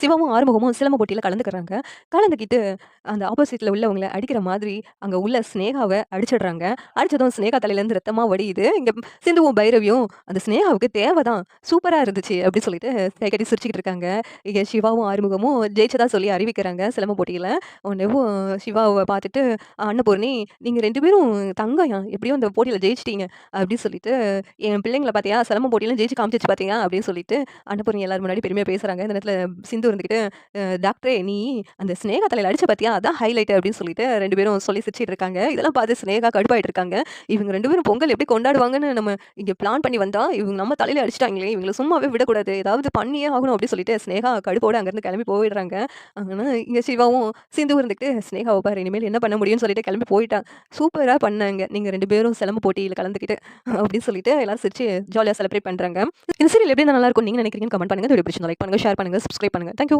சிவாவும், ஆறுமுகமும் சிலம்ப போட்டியில் கலந்துக்கிறாங்க. கலந்துக்கிட்டு அந்த ஆப்போசிட்டில் உள்ளவங்கள அடிக்கிற மாதிரி அங்கே உள்ள ஸ்னேகாவை அடிச்சிடுறாங்க. அடிச்சதும் ஸ்னேகா தலையிலேருந்து ரத்தமாக வடியுது. இங்கே சிந்துவும், பைரவியும் அந்த சினேகாவுக்கு தேவை தான். சூப்பராக இருந்துச்சு அப்படின்னு சொல்லிட்டு கை கட்டி சிரிச்சுக்கிட்டு இருக்காங்க. இங்கே சிவாவும், ஆறுமுகமும் ஜெயிச்சதா சொல்லி அறிவிக்கிறாங்க சிலம்ப போட்டியில் உடனேவும் சிவாவை பார்த்துட்டு, "அன்னபூர்ணி நீங்கள் ரெண்டு பேரும் தங்கம்யா எப்படியும் அந்த போட்டியில் ஜெயிச்சிட்டீங்க" அப்படின்னு சொல்லிட்டு, "என் பிள்ளைங்கள பார்த்தியா சிலம்ப போட்டியில் ஜெயிச்சு காமிச்சிச்சு பார்த்தீங்க அப்படின்னு சொல்லிட்டு அன்னபூர்ணி எல்லாரும் முன்னாடி பெருமையாக பேசுகிறாங்க இந்த நேரத்தில் சிந்து வந்துக்கிட்டு டாக்டரே நீ அந்த சினேகா தலையில் அடிச்ச பார்த்தியா? அதான் ஹைலைட்" அப்படின்னு சொல்லிட்டு ரெண்டு பேரும் சொல்லி சிரிச்சிட்டு இருக்காங்க. இதெல்லாம் பார்த்து சினேகா கடுப்பாயிட்டு இருக்காங்க. இவங்க ரெண்டு பேரும் பொங்கல் எப்படி கொண்டாடுவாங்கன்னு நம்ம இங்கே பிளான் பண்ணி வந்தால் இவங்க நம்ம தலையில் அடிச்சிட்டாங்களே இவங்கள சும்மாவே விடக்கூடாது. ஏதாவது பண்ணியே ஆகணும் அப்படின்னு சொல்லிட்டு ஸ்னேகா கடுப்போட அங்கேருந்து கிளம்பி போயிடுறாங்க. ஆனால் இங்க சிவாவும், சிந்துவும் இருந்துக்கிட்டு ஸ்னேகாவை பாரு இனிமேல் என்ன பண்ண முடியும்னு" சொல்லிட்டு கிளம்பி போயிட்டான் சூப்பராக பண்ணாங்க. நீங்கள் ரெண்டு பேரும் சிலம்ப போட்டியில் கலந்துக்கிட்டு" அப்படின்னு சொல்லிட்டு எல்லாரும் சிரிச்சு ஜாலியாக செலிப்ரேட் பண்ணுறாங்க இந்த சீரியல் எப்படி நல்லா இருக்கும் நீங்கள் நினைக்கிறீங்கன்னு கமெண்ட் பண்ணுங்கள் வீடியோ பிடிச்சிருந்தா லைக் பண்ணுங்கள் ஷேர் பண்ணுங்க, சப்ஸ்கிரைப் பண்ணுங்க. Thank you.